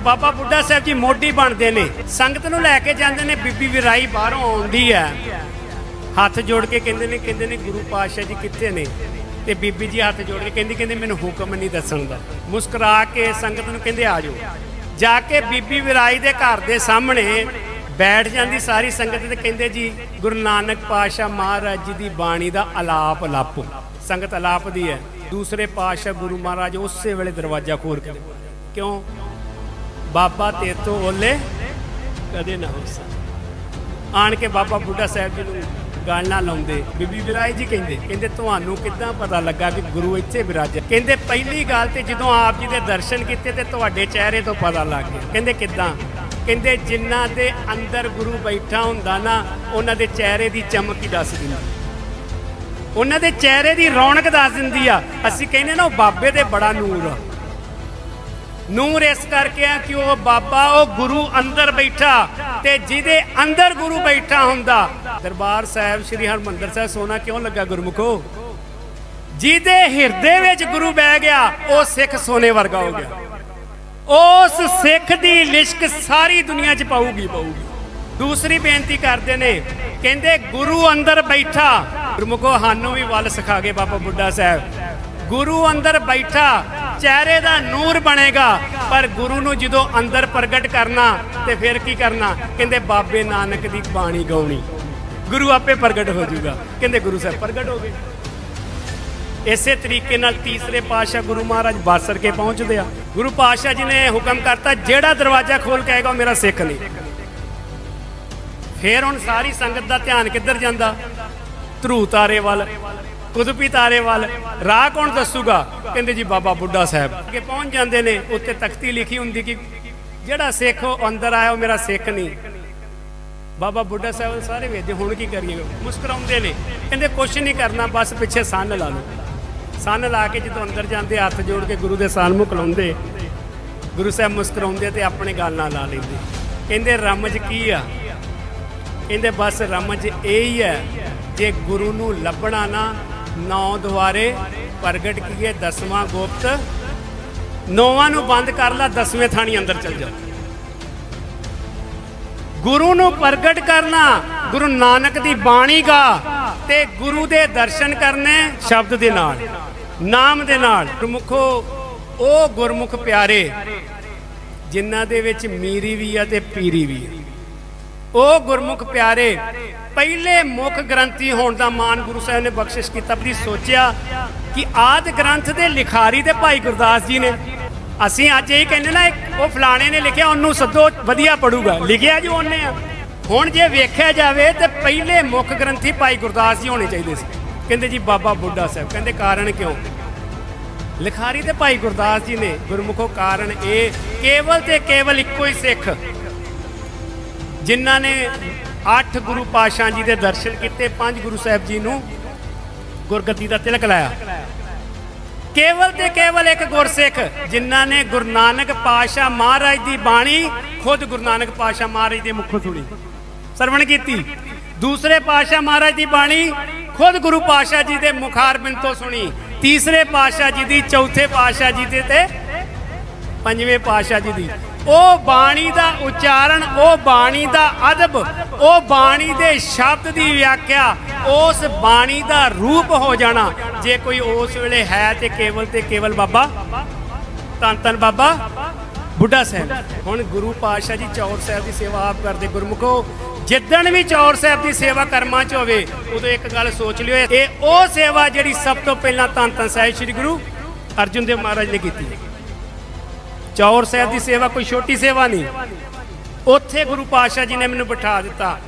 ਬਾਬਾ ਬੁੱਢਾ ਸਾਹਿਬ ਜੀ ਮੋਢੀ ਬਣਦੇ ਨੇ। ਸੰਗਤ ਨੂੰ ਲੈ ਕੇ ਜਾਂਦੇ ਨੇ, ਬੀਬੀ ਵਿਰਾਈ ਬਾਹਰੋਂ ਆਉਂਦੀ ਹੈ। ਹੱਥ ਜੋੜ ਕੇ ਕਹਿੰਦੇ ਨੇ ਕਹਿੰਦੇ ਨੇ ਗੁਰੂ ਪਾਤਸ਼ਾਹ ਜੀ ਕਿੱਥੇ ਨੇ? ਤੇ ਬੀਬੀ ਜੀ ਹੱਥ ਜੋੜ ਕੇ ਕਹਿੰਦੀ, ਕਹਿੰਦੇ ਮੈਨੂੰ ਹੁਕਮ ਨਹੀਂ ਦੱਸਣ ਦਾ। ਮੁਸਕਰਾ ਕੇ ਸੰਗਤ ਨੂੰ ਕਹਿੰਦੇ, ਆ ਜਾਓ। ਜਾ ਕੇ ਬੀਬੀ ਵਿਰਾਈ ਦੇ ਘਰ ਦੇ ਸਾਹਮਣੇ ਬੈਠ ਜਾਂਦੀ ਸਾਰੀ ਸੰਗਤ ਤੇ ਕਹਿੰਦੇ ਜੀ, ਗੁਰੂ ਨਾਨਕ ਪਾਤਸ਼ਾਹ ਮਹਾਰਾਜ ਜੀ ਦੀ ਬਾਣੀ ਦਾ ਆਲਾਪ ਲਾਪੋ। ਸੰਗਤ ਆਲਾਪ ਦੀ ਹੈ। ਦੂਸਰੇ ਪਾਤਸ਼ਾਹ ਗੁਰੂ ਮਹਾਰਾਜ ਉਸੇ ਵੇਲੇ ਦਰਵਾਜ਼ਾ ਖੋਲ ਕੇ ਕਿਉਂ? ਬਾਬਾ ਤੇ ਤੋਂ ਓਲੇ ਕਦੇ ਨਾ ਹੋ ਸਕਦਾ। ਆਣ ਕੇ ਬਾਬਾ ਬੁੱਢਾ ਸਾਹਿਬ ਜੀ ਨੂੰ ਗੱਲ ਲਾਉਂਦੇ। ਬੀਬੀ ਵਿਰਾਈ ਜੀ ਕਹਿੰਦੇ ਕਹਿੰਦੇ ਤੁਹਾਨੂੰ ਕਿੱਦਾਂ ਪਤਾ ਲੱਗਾ ਕਿ ਗੁਰੂ ਇੱਥੇ ਵਿਰਾਜੇ ਕਹਿੰਦੇ ਪਹਿਲੀ ਗੱਲ ਤੇ ਜਦੋਂ ਆਪ ਜੀ ਦੇ ਦਰਸ਼ਨ ਕੀਤੇ ਤੇ ਤੁਹਾਡੇ ਚਿਹਰੇ ਤੋਂ ਪਤਾ ਲੱਗ ਗਿਆ। ਕਹਿੰਦੇ ਕਿੱਦਾਂ? ਕਹਿੰਦੇ ਜਿਨ੍ਹਾਂ ਦੇ ਅੰਦਰ ਗੁਰੂ ਬੈਠਾ ਹੁੰਦਾ ਨਾ, ਉਹਨਾਂ ਦੇ ਚਿਹਰੇ ਦੀ ਚਮਕ ਹੀ ਦੱਸ ਦਿੰਦੀ। ਉਹਨਾਂ ਦੇ ਚਿਹਰੇ ਦੀ ਰੌਣਕ ਦੱਸ ਦਿੰਦੀ ਆ। ਅਸੀਂ ਕਹਿੰਦੇ ਨਾ ਉਹ ਬਾਬੇ ਦੇ ਬੜਾ ਨੂਰ ਆ। ਨੂਰ ਇਸ ਕਰਕੇ ਆ ਕਿ ਉਹ ਬਾਬਾ, ਉਹ ਗੁਰੂ ਅੰਦਰ ਬੈਠਾ ਤੇ ਜਿਹਦੇ ਅੰਦਰ ਗੁਰੂ ਬੈਠਾ ਹੁੰਦਾ। ਦਰਬਾਰ ਸਾਹਿਬ ਸ੍ਰੀ ਹਰਮੰਦਰ ਸਾਹਿਬ ਸੋਨਾ ਕਿਉਂ ਲੱਗਾ ਗੁਰਮੁਖੋ? ਜਿਹਦੇ ਹਿਰਦੇ ਵਿੱਚ ਗੁਰੂ ਬਹਿ ਗਿਆ, ਉਹ ਸਿੱਖ ਸੋਨੇ ਵਰਗਾ ਹੋ ਗਿਆ। ਉਸ ਸਿੱਖ ਦੀ ਲਿਸ਼ਕ ਸਾਰੀ ਦੁਨੀਆ 'ਚ ਪਾਊਗੀ ਪਾਊਗੀ। ਦੂਸਰੀ ਬੇਨਤੀ ਕਰਦੇ ਨੇ, ਕਹਿੰਦੇ ਗੁਰੂ ਅੰਦਰ ਬੈਠਾ। ਗੁਰਮੁਖੋ, ਸਾਨੂੰ ਵੀ ਵੱਲ ਸਿਖਾ ਗਏ ਬਾਬਾ ਬੁੱਢਾ ਸਾਹਿਬ। ਗੁਰੂ ਅੰਦਰ ਬੈਠਾ ਚਿਹਰੇ ਦਾ ਨੂਰ ਬਣੇਗਾ। ਪਰ ਗੁਰੂ ਨੂੰ ਜਦੋਂ ਅੰਦਰ ਪ੍ਰਗਟ ਕਰਨਾ ਤੇ ਫਿਰ ਕੀ ਕਰਨਾ? ਕਹਿੰਦੇ ਬਾਬੇ ਨਾਨਕ ਦੀ ਬਾਣੀ ਗਾਉਣੀ। ਗੁਰੂ ਆਪੇ ਪ੍ਰਗਟ ਹੋ ਜਾਊਗਾ। ਕਹਿੰਦੇ ਗੁਰੂ ਸਾਹਿਬ ਪ੍ਰਗਟ ਹੋ ਗਏ। ਇਸੇ ਤਰੀਕੇ ਨਾਲ ਤੀਸਰੇ ਪਾਤਸ਼ਾਹ ਗੁਰੂ ਮਹਾਰਾਜ ਬਾਸਰ ਕੇ ਪਹੁੰਚਦੇ ਆ। ਗੁਰੂ ਪਾਤਸ਼ਾਹ ਜੀ ਨੇ ਹੁਕਮ ਕਰਤਾ, ਜਿਹੜਾ ਦਰਵਾਜ਼ਾ ਖੋਲ ਕੇ ਆਏਗਾ ਉਹ ਮੇਰਾ ਸਿੱਖ ਨਹੀਂ ਫੇਰ ਹੁਣ ਸਾਰੀ ਸੰਗਤ ਦਾ ਧਿਆਨ ਕਿੱਧਰ ਜਾਂਦਾ? ਧਰੂ ਤਾਰੇ ਵੱਲ। ਕੁਦਪੀ ਤਾਰੇ ਵੱਲ ਰਾਹ ਕੌਣ ਦੱਸੂਗਾ? ਕਹਿੰਦੇ ਜੀ ਬਾਬਾ ਬੁੱਢਾ ਸਾਹਿਬ। ਅੱਗੇ ਪਹੁੰਚ ਜਾਂਦੇ ਨੇ ਉੱਤੇ ਤਖਤੀ ਲਿਖੀ ਹੁੰਦੀ ਕਿ ਜਿਹੜਾ ਸਿੱਖ ਉਹ ਅੰਦਰ ਆਇਆ, ਉਹ ਮੇਰਾ ਸਿੱਖ ਨਹੀਂ। ਬਾਬਾ ਬੁੱਢਾ ਸਾਹਿਬ ਸਾਰੇ ਵੇਖਦੇ, ਹੁਣ ਕੀ ਕਰੀਏ? ਮੁਸਕਰਾਉਂਦੇ ਨੇ। ਕਹਿੰਦੇ, ਕੁਛ ਨਹੀਂ ਕਰਨਾ, ਬਸ ਪਿੱਛੇ ਸੰਨ ਲਾ ਲਓ। ਸੰਨ ਲਾ ਕੇ ਜਦੋਂ ਅੰਦਰ ਜਾਂਦੇ, ਹੱਥ ਜੋੜ ਕੇ ਗੁਰੂ ਦੇ ਸਾਹਮਣੇ ਲਾਉਂਦੇ ਗੁਰੂ ਸਾਹਿਬ ਮੁਸਕਰਾਉਂਦੇ ਤੇ ਆਪਣੇ ਗੱਲ ਨਾਲ ਲਾ ਲੈਂਦੇ। ਕਹਿੰਦੇ, ਰਮਜ ਕੀ ਆ? ਕਹਿੰਦੇ, ਬਸ ਰਮਜ ਇਹ ਹੀ ਹੈ ਜੇ ਗੁਰੂ ਨੂੰ ਲੱਭਣਾ ਨਾ ਨੌ ਦੁਆਰੇ ਪ੍ਰਗਟ ਕੀਏ, ਦਸਵਾਂ ਗੁਪਤ। ਨੌਵਾਂ ਨੂੰ ਬੰਦ ਕਰ ਲਾ, ਦਸਵੇਂ ਥਾਣੀ ਅੰਦਰ ਚਲ ਜਾ। ਗੁਰੂ ਨੂੰ ਪ੍ਰਗਟ ਕਰਨਾ, ਗੁਰੂ ਨਾਨਕ ਦੀ ਬਾਣੀ ਗਾ ਤੇ ਗੁਰੂ ਦੇ ਦਰਸ਼ਨ ਕਰਨੇ ਸ਼ਬਦ ਦੇ ਨਾਲ, ਨਾਮ ਦੇ ਨਾਲ। ਗੁਰਮੁਖੋ ਉਹ ਗੁਰਮੁਖ ਪਿਆਰੇ, ਜਿਨ੍ਹਾਂ ਦੇ ਵਿੱਚ ਮੀਰੀ ਵੀ ਆ ਤੇ ਪੀਰੀ ਵੀ ਆ। ਉਹ ਗੁਰਮੁਖ ਪਿਆਰੇ, ਪਹਿਲੇ ਮੁੱਖ ਗ੍ਰੰਥੀ ਹੋਣ ਦਾ ਮਾਣ ਗੁਰੂ ਸਾਹਿਬ ਨੇ ਬਖਸ਼ਿਸ਼ ਕੀਤਾ, ਵੀ ਸੋਚਿਆ ਕਿ ਆਦ ਗ੍ਰੰਥ ਦੇ ਲਿਖਾਰੀ ਤੇ ਭਾਈ ਗੁਰਦਾਸ ਜੀ ਨੇ। ਅਸੀਂ ਅੱਜ ਇਹ ਕਹਿੰਦੇ ਨਾ ਉਹ ਫਲਾਣੇ ਨੇ ਲਿਖਿਆ, ਉਹਨੂੰ ਸੱਦੋ, ਵਧੀਆ ਪੜੂਗਾ। ਲਿਖਿਆ ਜੋ ਉਹਨੇ ਆ। ਹੁਣ ਜੇ ਵੇਖਿਆ ਜਾਵੇ ਤੇ ਪਹਿਲੇ ਮੁੱਖ ਗ੍ਰੰਥੀ ਭਾਈ ਗੁਰਦਾਸ ਜੀ ਹੋਣੇ ਚਾਹੀਦੇ ਸੀ। ਕਹਿੰਦੇ ਜੀ, ਬਾਬਾ ਬੁੱਢਾ ਸਾਹਿਬ, ਕਹਿੰਦੇ ਕਾਰਨ ਕਿਉਂ? ਲਿਖਾਰੀ ਤੇ ਭਾਈ ਗੁਰਦਾਸ ਜੀ ਨੇ, ਗੁਰਮੁਖੋ ਕਾਰਨ ਇਹ, ਕੇਵਲ ਤੇ ਕੇਵਲ ਇੱਕੋ ਹੀ ਸਿੱਖ। ਜਿਨ੍ਹਾਂ ਨੇ ਅੱਠ ਗੁਰੂ ਪਾਤਸ਼ਾਹ ਜੀ ਦੇ ਦਰਸ਼ਨ ਕੀਤੇ, ਪੰਜ ਗੁਰੂ ਸਾਹਿਬ ਜੀ ਨੂੰ ਗੁਰਗੱਦੀ ਦਾ ਤਿਲਕ ਲਾਇਆ। ਕੇਵਲ ਤੇ ਕੇਵਲ ਇੱਕ ਗੁਰਸਿੱਖ, ਜਿਨ੍ਹਾਂ ਨੇ ਗੁਰੂ ਨਾਨਕ ਪਾਤਸ਼ਾਹ ਮਹਾਰਾਜ ਦੀ ਬਾਣੀ ਖੁਦ ਗੁਰੂ ਨਾਨਕ ਪਾਤਸ਼ਾਹ ਮਹਾਰਾਜ ਦੇ ਮੁਖੋਂ ਸੁਣੀ, ਸਰਵਣ ਕੀਤੀ। ਦੂਸਰੇ ਪਾਤਸ਼ਾਹ ਮਹਾਰਾਜ ਦੀ ਬਾਣੀ ਖੁਦ ਗੁਰੂ ਪਾਤਸ਼ਾਹ ਜੀ ਦੇ ਮੁਖਾਰਬਿੰਦ ਤੋਂ ਸੁਣੀ। ਤੀਸਰੇ ਪਾਤਸ਼ਾਹ ਜੀ ਦੀ, ਚੌਥੇ ਪਾਤਸ਼ਾਹ ਜੀ ਦੇ ਤੇ ਪੰਜਵੇਂ ਪਾਤਸ਼ਾਹ ਜੀ ਦੀ। ਉਹ ਬਾਣੀ ਦਾ ਉਚਾਰਨ, ਉਹ ਬਾਣੀ ਦਾ ਅਦਬ, ਉਹ ਬਾਣੀ ਦੇ ਸ਼ਬਦ ਦੀ ਵਿਆਖਿਆ, ਉਸ ਬਾਣੀ ਦਾ ਰੂਪ ਹੋ ਜਾਣਾ। ਜੇ ਕੋਈ ਉਸ ਵੇਲੇ ਹੈ ਤੇ ਕੇਵਲ ਤੇ ਕੇਵਲ ਬਾਬਾ, ਧੰਨ ਧੰਨ ਬਾਬਾ, ਬੁੱਢਾ ਸਾਹਿਬ। ਹੁਣ ਗੁਰੂ ਪਾਤਸ਼ਾਹ ਜੀ ਚੌਰ ਸਾਹਿਬ ਦੀ ਸੇਵਾ ਆਪ ਕਰਦੇ। ਗੁਰਮੁਖੋ, ਜਿੱਦਣ ਵੀ ਚੌਰ ਸਾਹਿਬ ਦੀ ਸੇਵਾ ਕਰਮਾਂ ਚ ਹੋਵੇ, ਉਦੋਂ ਇੱਕ ਗੱਲ ਸੋਚ ਲਿਓ, ਇਹ ਉਹ ਸੇਵਾ ਜਿਹੜੀ ਸਭ ਤੋਂ ਪਹਿਲਾਂ ਧੰਨ ਧੰਨ ਸਾਹਿਬ ਸ੍ਰੀ ਗੁਰੂ ਅਰਜਨ ਦੇਵ ਮਹਾਰਾਜ ਨੇ ਕੀਤੀ। ਚੌਰ ਸਾਹਿਬ ਦੀ ਸੇਵਾ ਕੋਈ ਛੋਟੀ ਸੇਵਾ ਨਹੀਂ। ਉੱਥੇ ਗੁਰੂ ਪਾਤਸ਼ਾਹ ਜੀ ਨੇ ਮੈਨੂੰ ਬਿਠਾ ਦਿੱਤਾ।